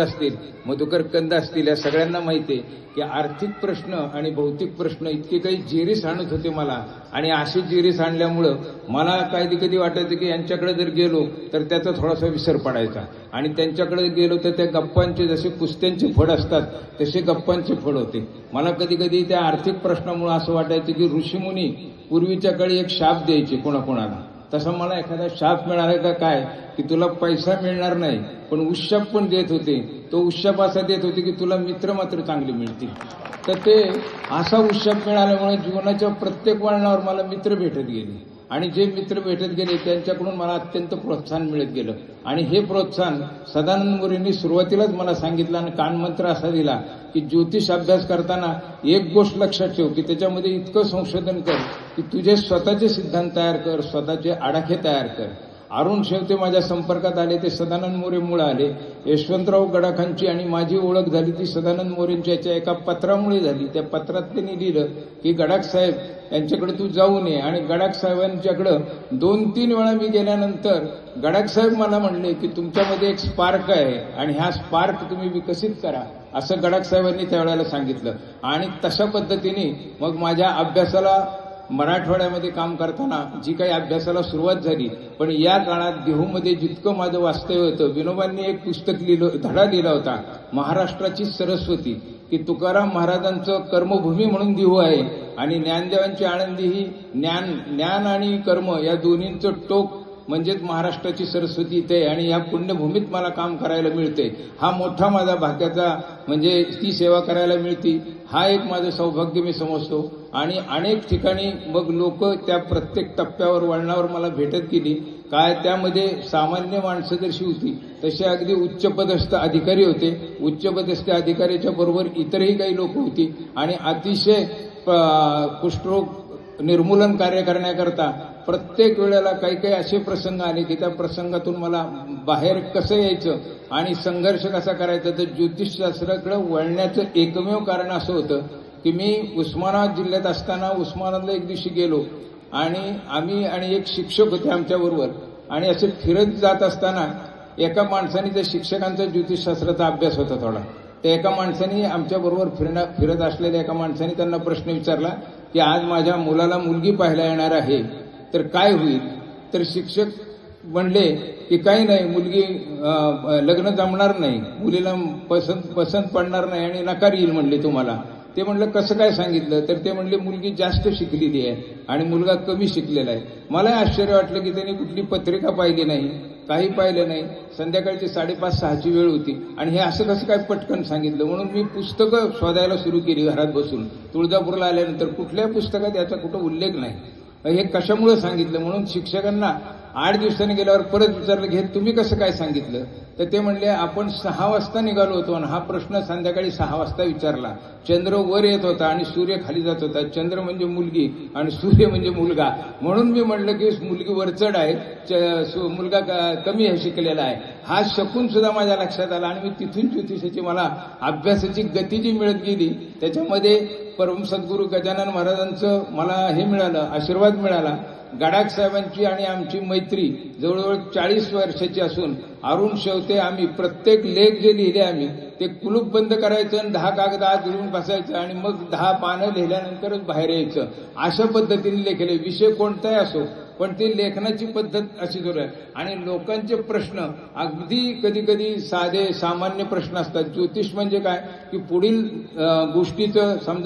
असतील मधुकर कंद असतील या सगळ्यांना माहिती आहे की आर्थिक प्रश्न आणि भौतिक प्रश्न इतके काही जेरीस आणत होते मला. आणि असे जेरीस आणल्यामुळं मला कधी कधी वाटायचं की यांच्याकडे जर गेलो तर त्याचा थोडासा विसर पडायचा. आणि त्यांच्याकडे गेलो तर त्या गप्पांचे जसे कुस्त्यांचे फड असतात तसे गप्पांचे फड होते. मला कधी कधी त्या आर्थिक प्रश्नामुळे असं वाटायचं की ऋषीमुनी पूर्वीच्या काळी एक शाप द्यायचे कोणाकोणाला. तसं मला एखादा शाप मिळाला का काय? की तुला पैसा मिळणार नाही पण उशाप पण देत होते. तो उशाप असा देत होते की तुला मित्र मात्र चांगले मिळतील. तर ते असा उशाप मिळाल्यामुळे जीवनाच्या प्रत्येक वळणावर मला मित्र भेटत गेले. आणि जे मित्र भेटत गेले त्यांच्याकडून मला अत्यंत प्रोत्साहन मिळत गेलं. आणि हे प्रोत्साहन सदानंद गुरुंनी सुरुवातीलाच मला सांगितलं आणि कानमंत्र असा दिला की ज्योतिष अभ्यास करताना एक गोष्ट लक्षात ठेव की त्याच्यामध्ये इतकं संशोधन कर की तुझे स्वतःचे सिद्धांत तयार कर स्वतःचे आडाखे तयार कर. अरुण शेवते माझ्या संपर्कात आले ते सदानंद मोरेमुळे आले. यशवंतराव गडाखांची आणि माझी ओळख झाली ती सदानंद मोरेंच्या याच्या एका पत्रामुळे झाली. त्या पत्रात त्यांनी लिहिलं की गडाख साहेब यांच्याकडे तू जाऊ नये. आणि गडाख साहेबांच्याकडं दोन तीन वेळा मी गेल्यानंतर गडाख साहेब मला म्हणले की तुमच्यामध्ये एक स्पार्क आहे आणि ह्या स्पार्क तुम्ही विकसित करा असं गडाख साहेबांनी त्यावेळेला सांगितलं. आणि तशा पद्धतीने मग माझ्या अभ्यासाला मराठवाड्यामध्ये काम करताना जी काही अभ्यासाला सुरुवात झाली पण या काळात देहूमध्ये जितकं माझं वास्तव्य होतं विनोबांनी एक पुस्तक लिहिलं धडा लिहिला होता महाराष्ट्राची सरस्वती की तुकाराम महाराजांचं कर्मभूमी म्हणून देहू आहे आणि ज्ञानदेवांची आनंदी ही ज्ञान ज्ञान आणि कर्म या दोन्हींचं टोक म्हणजेच महाराष्ट्राची सरस्वती इथे आणि या पुण्यभूमीत मला काम करायला मिळते. हा मोठा माझा भाग्याचा म्हणजे ती सेवा करायला मिळते. हा एक माझं सौभाग्य मी समजतो. आणि अनेक ठिकाणी मग लोक त्या प्रत्येक टप्प्यावर वळणावर मला भेटत गेली. काय त्यामध्ये सामान्य माणसं जशी होती तसे अगदी उच्चपदस्थ अधिकारी होते. उच्चपदस्थ अधिकाऱ्याच्या बरोबर इतरही काही लोक होती. आणि अतिशय प- कुष्ठरोग निर्मूलन कार्य करण्याकरता प्रत्येक वेळेला काही काही असे प्रसंग आले की त्या प्रसंगातून मला बाहेर कसं यायचं आणि संघर्ष कसा करायचा तर ज्योतिषशास्त्राकडे वळण्याचं एकमेव कारण असं होतं की मी उस्मानाबाद जिल्ह्यात असताना उस्मानाबादला एक दिवशी गेलो आणि आम्ही आणि एक शिक्षक होते आमच्याबरोबर आणि असे फिरत जात असताना एका माणसाने त्या शिक्षकांचा ज्योतिषशास्त्राचा अभ्यास होता थोडा. तर एका माणसाने आमच्याबरोबर फिरण्या फिरत असलेल्या एका माणसाने त्यांना प्रश्न विचारला की आज माझ्या मुलाला मुलगी पाहायला येणार आहे. तर काय होईल? तर शिक्षक म्हणले की काही नाही मुलगी लग्न जमणार नाही. मुलीला पसंत पसंत पडणार नाही आणि नकार येईल म्हणले तुम्हाला. ते म्हणलं कसं काय सांगितलं? तर ते म्हणले मुलगी जास्त शिकलेली आहे आणि मुलगा कमी शिकलेला आहे. मला आश्चर्य वाटलं की त्यांनी कुठली पत्रिका पाहिली नाही काही पाहिलं नाही. संध्याकाळची साडेपाच सहाची वेळ होती आणि हे असं कसं काय पटकन सांगितलं? म्हणून मी पुस्तकं शोधायला सुरू केली घरात बसून. तुळजापूरला आल्यानंतर कुठल्या पुस्तकात याचा कुठं उल्लेख नाही. हे कशामुळे सांगितलं? म्हणून शिक्षकांना आठ दिवसांनी गेल्यावर परत विचारलं घे तुम्ही कसं काय सांगितलं? तर ते म्हणले आपण सहा वाजता निघालो होतो आणि हा प्रश्न संध्याकाळी सहा वाजता विचारला. चंद्र वर येत होता आणि सूर्य खाली जात होता. चंद्र म्हणजे मुलगी आणि सूर्य म्हणजे मुलगा. म्हणून मी म्हणलं की मुलगी वरचढ आहे. च- सु- मुलगा क- कमी आहे शिकलेला आहे. हा शकून सुद्धा माझ्या लक्षात आला आणि मी तिथून ज्योतिषाची मला अभ्यासाची गती जी मिळत गेली त्याच्यामध्ये परम सद्गुरू गजानन महाराजांचं मला हे मिळालं आशीर्वाद मिळाला. गडाख साहेबांची आणि आमची मैत्री जवळजवळ चाळीस वर्षाची असून अरुण शेवते आम्ही प्रत्येक लेख जे लिहिले आम्ही ते कुलूप बंद करायचं आणि दहा कागद आज लिहून बसायचं आणि मग दहा पानं लिहिल्यानंतरच बाहेर यायचं. अशा पद्धतीने लेखले. विषय कोणताही असो पण ती लेखनाची पद्धत अशी सुरू आहे. आणि लोकांचे प्रश्न अगदी कधी कधी साधे सामान्य प्रश्न असतात. ज्योतिष म्हणजे काय? की पुढील गोष्टीचं समजा